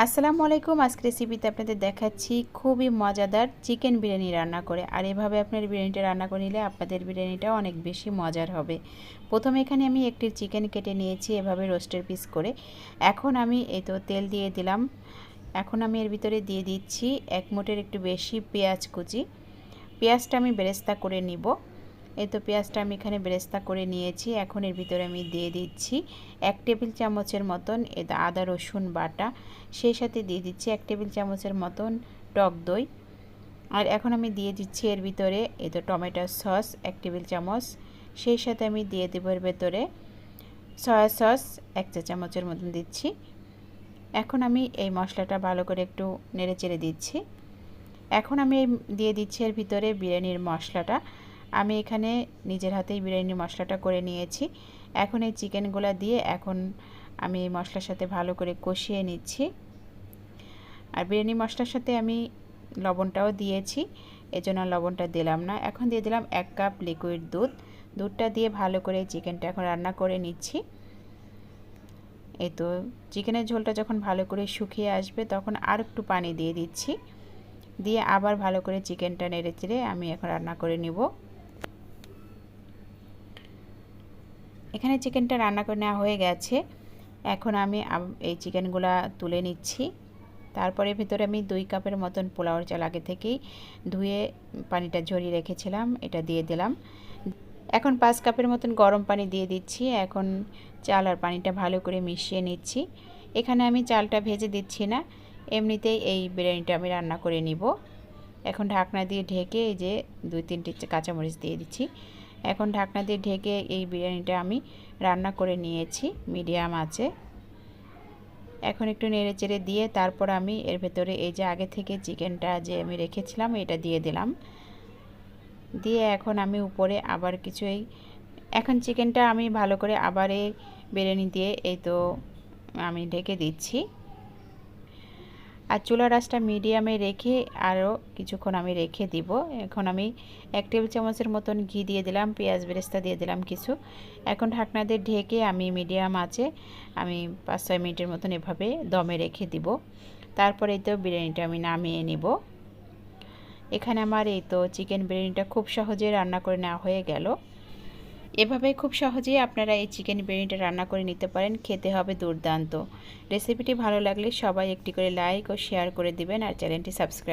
আসসালামু আলাইকুম আজকে রেসিপিতে আপনাদের দেখাচ্ছি খুবই মজাদার চিকেন বিরিয়ানি রান্না করে। আর এভাবে আপনার বিরিয়ানিটা রান্না করে নিলে আপনাদের বিরিয়ানিটা অনেক বেশি মজার হবে। প্রথমে এখানে আমি একটি চিকেন কেটে নিয়েছি এভাবে রোস্টের পিস করে। এখন আমি এই তো তেল দিয়ে দিলাম। এখন আমি এর ভিতরে দিয়ে দিচ্ছি এক মোটের একটু বেশি পেঁয়াজ কুচি। পেঁয়াজটা আমি বেরেস্তা করে নিব। এই তো পেঁয়াজটা আমি এখানে বেরেস্তা করে নিয়েছি। এখন এর ভিতরে আমি দিয়ে দিচ্ছি এক টেবিল চামচের মতন এটা আদা, রসুন বাটা। সেই সাথে দিয়ে দিচ্ছি এক টেবিল চামচের মতন টক দই। আর এখন আমি দিয়ে দিচ্ছি এর ভিতরে এই তো টমেটো সস এক টেবিল চামচ। সেই সাথে আমি দিয়ে দেবো এর ভেতরে সয়া সস এক চা চামচের মতন দিচ্ছি। এখন আমি এই মশলাটা ভালো করে একটু নেড়ে চেড়ে দিচ্ছি। এখন আমি দিয়ে দিচ্ছি এর ভিতরে বিরিয়ানির মশলাটা। আমি এখানে নিজের হাতেই বিরিয়ানি মশলাটা করে নিয়েছি। এখন এই চিকেনগুলো দিয়ে এখন আমি এই মশলার সাথে ভালো করে কষিয়ে নিচ্ছি। আর বিরিয়ানি মশলার সাথে আমি লবণটাও দিয়েছি, এজন্য লবণটা দিলাম না। এখন দিয়ে দিলাম এক কাপ লিকুইড দুধ। দুধটা দিয়ে ভালো করে চিকেনটা এখন রান্না করে নিচ্ছি। এই তো চিকেনের ঝোলটা যখন ভালো করে শুকিয়ে আসবে, তখন আর একটু পানি দিয়ে দিচ্ছি। দিয়ে আবার ভালো করে চিকেনটা নেড়ে চেড়ে আমি এখন রান্না করে নিব। এখানে চিকেনটা রান্না করে নেওয়া হয়ে গেছে। এখন আমি এই চিকেনগুলা তুলে নিচ্ছি। তারপরে ভিতরে আমি দুই কাপের মতন পোলাওর চাল আগে থেকেই ধুয়ে পানিটা ঝরিয়ে রেখেছিলাম, এটা দিয়ে দিলাম। এখন পাঁচ কাপের মতন গরম পানি দিয়ে দিচ্ছি। এখন চাল আর পানিটা ভালো করে মিশিয়ে নিচ্ছি। এখানে আমি চালটা ভেজে দিচ্ছি না, এমনিতেই এই বিরিয়ানিটা আমি রান্না করে নিব। এখন ঢাকনা দিয়ে ঢেকে এই যে দুই তিনটি কাঁচামরিচ দিয়ে দিচ্ছি। এখন ঢাকনা দিয়ে ঢেকে এই বিরিয়ানিটা আমি রান্না করে নিয়েছি, মিডিয়াম আছে। এখন একটু নেড়ে চেড়ে দিয়ে তারপর আমি এর ভেতরে এই যে আগে থেকে চিকেনটা যে আমি রেখেছিলাম, এটা দিয়ে দিলাম। দিয়ে এখন আমি উপরে আবার কিছু এই, এখন চিকেনটা আমি ভালো করে আবার এই বিরিয়ানি দিয়ে এই তো আমি ঢেকে দিচ্ছি। আর চুলা রাসটা মিডিয়ামে রেখে আরও কিছুক্ষণ আমি রেখে দিব। এখন আমি এক টেবিল চামচের মতন ঘি দিয়ে দিলাম, পেঁয়াজ বেরেস্তা দিয়ে দিলাম কিছু। এখন ঢাকনা দিয়ে ঢেকে আমি মিডিয়াম আছে আমি পাঁচ ছয় মিনিটের মতন এভাবে দমে রেখে দিব। তারপরে তো বিরিয়ানিটা আমি নামিয়ে নিব। এখানে আমার এই তো চিকেন বিরিয়ানিটা খুব সহজে রান্না করে নেওয়া হয়ে গেল। এভাবে খুব সহজেই আপনারা এই চিকেন বিরিয়ানিটা রান্না করে নিতে পারেন, খেতে হবে দুর্দান্ত। রেসিপিটি ভালো লাগলে সবাই একটি করে লাইক ও শেয়ার করে দিবেন আর চ্যানেলটি সাবস্ক্রাইব